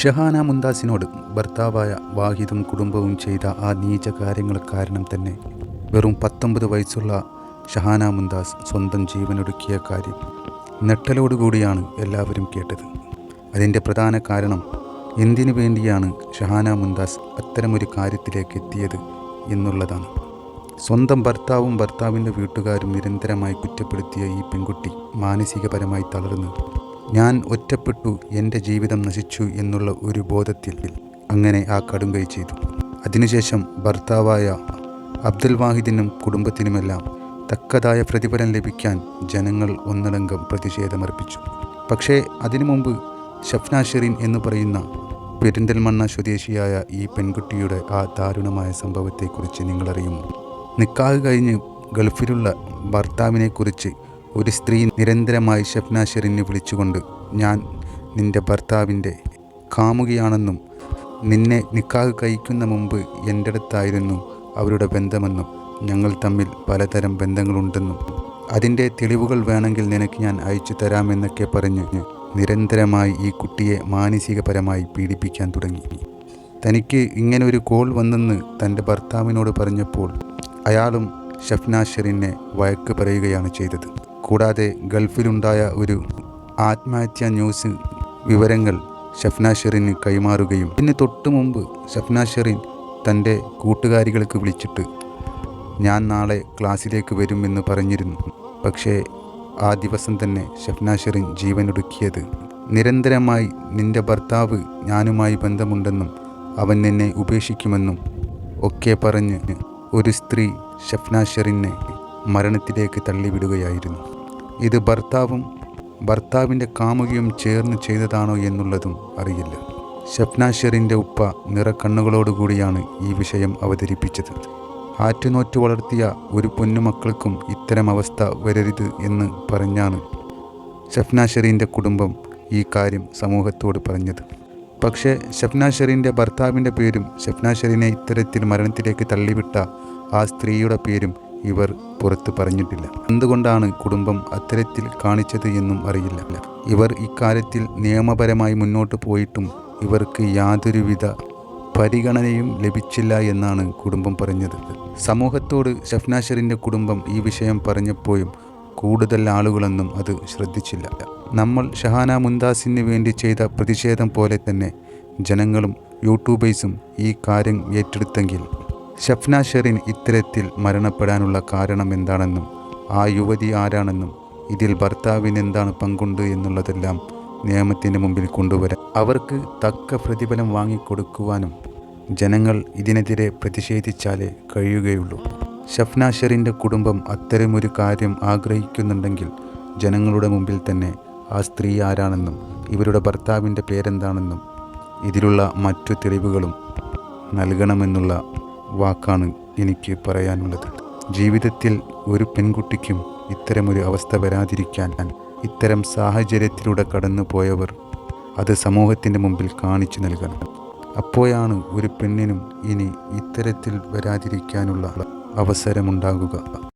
ഷഹാന മുന്താസിനോട് ഭർത്താവായ വാഹിദും കുടുംബവും ചെയ്ത ആ നീച കാര്യങ്ങൾ കാരണം തന്നെ വെറും പത്തൊമ്പത് വയസ്സുള്ള ഷഹാന മുന്താസ് സ്വന്തം ജീവനൊടുക്കിയ കാര്യം നെട്ടലോടുകൂടിയാണ് എല്ലാവരും കേട്ടത്. അതിന്റെ പ്രധാന കാരണം എന്തിനു വേണ്ടിയാണ് ഷഹാന മുന്താസ് അത്തരമൊരു കാര്യത്തിലേക്ക് എത്തിയത് എന്നുള്ളതാണ്. സ്വന്തം ഭർത്താവും ഭർത്താവിന്റെ വീട്ടുകാരും നിരന്തരമായി കുറ്റപ്പെടുത്തിയ ഈ പെൺകുട്ടി മാനസികപരമായി തളർന്നു ഞാൻ ഒറ്റപ്പെട്ടു എന്റെ ജീവിതം നശിച്ചു എന്നുള്ള ഒരു ബോധത്തിൽ അങ്ങനെ ആ കടുംകൈ ചെയ്തു. അതിനുശേഷം ഭർത്താവായ അബ്ദുൽ വാഹിദിനും കുടുംബത്തിനുമെല്ലാം തക്കതായ പ്രതിഫലം ലഭിക്കാൻ ജനങ്ങൾ ഒന്നടങ്കം പ്രതിഷേധമർപ്പിച്ചു. പക്ഷേ അതിനു മുമ്പ് ഷഫ്ന എന്ന് പറയുന്ന പെരിന്തൽമണ്ണ സ്വദേശിയായ ഈ പെൺകുട്ടിയുടെ ആ ദാരുണമായ സംഭവത്തെക്കുറിച്ച് നിങ്ങളറിയുമോ? നിക്കാഹ് കഴിഞ്ഞ് ഗൾഫിലുള്ള ഭർത്താവിനെക്കുറിച്ച് ഒരു സ്ത്രീ നിരന്തരമായി ഷെഫ്ന ഷെറിനെ വിളിച്ചുകൊണ്ട് ഞാൻ നിന്റെ ഭർത്താവിന്റെ കാമുകിയാണെന്നും നിന്നെ നിക്കാഹ് കഴിക്കുന്ന മുമ്പ് എന്റെ അടുത്തായിരുന്നു അവരുടെ ബന്ധമെന്നും ഞങ്ങൾ തമ്മിൽ പലതരം ബന്ധങ്ങളുണ്ടെന്നും അതിന്റെ തെളിവുകൾ വേണമെങ്കിൽ നിനക്ക് ഞാൻ അയച്ചു തരാമെന്നൊക്കെ പറഞ്ഞ് നിരന്തരമായി ഈ കുട്ടിയെ മാനസികപരമായി പീഡിപ്പിക്കാൻ തുടങ്ങി. തനിക്ക് ഇങ്ങനെ ഒരു കോൾ വന്നെന്ന് തന്റെ ഭർത്താവിനോട് പറഞ്ഞപ്പോൾ അയാളും ഷഫ്ന ഷെറിനെ വഴക്ക് പറയുകയാണ് ചെയ്തത്. കൂടാതെ ഗൾഫിലുണ്ടായ ഒരു ആത്മഹത്യാ ന്യൂസ് വിവരങ്ങൾ ഷഫ്ന ഷെറിന് കൈമാറുകയും ഇതിന് തൊട്ടു മുമ്പ് ഷഫ്ന ഷെറിൻ തന്റെ കൂട്ടുകാരികൾക്ക് വിളിച്ചിട്ട് ഞാൻ നാളെ ക്ലാസ്സിലേക്ക് വരുമെന്ന് പറഞ്ഞിരുന്നു. പക്ഷേ ആ ദിവസം തന്നെ ഷഫ്ന ഷെറിൻ ജീവനൊടുക്കിയത്. നിരന്തരമായി നിന്റെ ഭർത്താവ് ഞാനുമായി ബന്ധമുണ്ടെന്നും അവൻ നിന്നെ ഉപേക്ഷിക്കുമെന്നും ഒക്കെ പറഞ്ഞ് ഒരു സ്ത്രീ ഷഫ്ന ഷെറിനെ മരണത്തിലേക്ക് തള്ളിവിടുകയായിരുന്നു. ഇത് ഭർത്താവും ഭർത്താവിന്റെ കാമുകിയും ചേർന്ന് ചെയ്തതാണോ എന്നുള്ളതും അറിയില്ല. ഷെറിന്റെ ഉപ്പ നിറക്കണ്ണുകളോടുകൂടിയാണ് ഈ വിഷയം അവതരിപ്പിച്ചത്. ആറ്റുനോറ്റ് വളർത്തിയ ഒരു പൊന്നുമക്കൾക്കും ഇത്തരം അവസ്ഥ വരരുത് എന്ന് പറഞ്ഞാണ് ഷഫ്ന കുടുംബം ഈ കാര്യം സമൂഹത്തോട് പറഞ്ഞത്. പക്ഷേ ഷഫ്ന ഭർത്താവിന്റെ പേരും ഷഫ്ന ഇത്തരത്തിൽ മരണത്തിലേക്ക് തള്ളിവിട്ട ആ സ്ത്രീയുടെ പേരും ഇവർ പുറത്തു പറഞ്ഞിട്ടില്ല. എന്തുകൊണ്ടാണ് കുടുംബം അത്തരത്തിൽ കാണിച്ചത് എന്നും അറിയില്ല. ഇവർ ഇക്കാര്യത്തിൽ നിയമപരമായി മുന്നോട്ട് പോയിട്ടും ഇവർക്ക് യാതൊരുവിധ പരിഗണനയും ലഭിച്ചില്ല എന്നാണ് കുടുംബം പറഞ്ഞത്. സമൂഹത്തോട് ഷഫ്നാഷറിന്റെ കുടുംബം ഈ വിഷയം പറഞ്ഞപ്പോഴും കൂടുതൽ ആളുകളൊന്നും അത് ശ്രദ്ധിച്ചില്ല. നമ്മൾ ഷഹാന മുന്താസിന് വേണ്ടി ചെയ്ത പ്രതിഷേധം പോലെ തന്നെ ജനങ്ങളും യൂട്യൂബേഴ്സും ഈ കാര്യം ഏറ്റെടുത്തെങ്കിൽ ഷഫ്ന ഷെറിൻ ഇത്തരത്തിൽ മരണപ്പെടാനുള്ള കാരണം എന്താണെന്നും ആ യുവതി ആരാണെന്നും ഇതിൽ ഭർത്താവിന് എന്താണ് പങ്കുണ്ട് എന്നുള്ളതെല്ലാം നിയമത്തിന് മുമ്പിൽ കൊണ്ടുവരാൻ അവർക്ക് തക്ക പ്രതിഫലം വാങ്ങിക്കൊടുക്കുവാനും ജനങ്ങൾ ഇതിനെതിരെ പ്രതിഷേധിച്ചാലേ കഴിയുകയുള്ളൂ. ഷഫ്ന ഷെറിന്റെ കുടുംബം അത്തരമൊരു കാര്യം ആഗ്രഹിക്കുന്നുണ്ടെങ്കിൽ ജനങ്ങളുടെ മുമ്പിൽ തന്നെ ആ സ്ത്രീ ആരാണെന്നും ഇവരുടെ ഭർത്താവിന്റെ പേരെന്താണെന്നും ഇതിലുള്ള മറ്റു തെളിവുകളും നൽകണമെന്നുള്ള വാക്കാണ് എനിക്ക് പറയാനുള്ളത്. ജീവിതത്തിൽ ഒരു പെൺകുട്ടിക്കും ഇത്തരമൊരു അവസ്ഥ വരാതിരിക്കാൻ ഇത്തരം സാഹചര്യത്തിലൂടെ കടന്നു പോയവർ അത് സമൂഹത്തിന്റെ മുമ്പിൽ കാണിച്ചു നൽകണം. അപ്പോഴാണ് ഒരു പെണ്ണിനും ഇനി ഇത്തരത്തിൽ വരാതിരിക്കാനുള്ള അവസരമുണ്ടാകുക.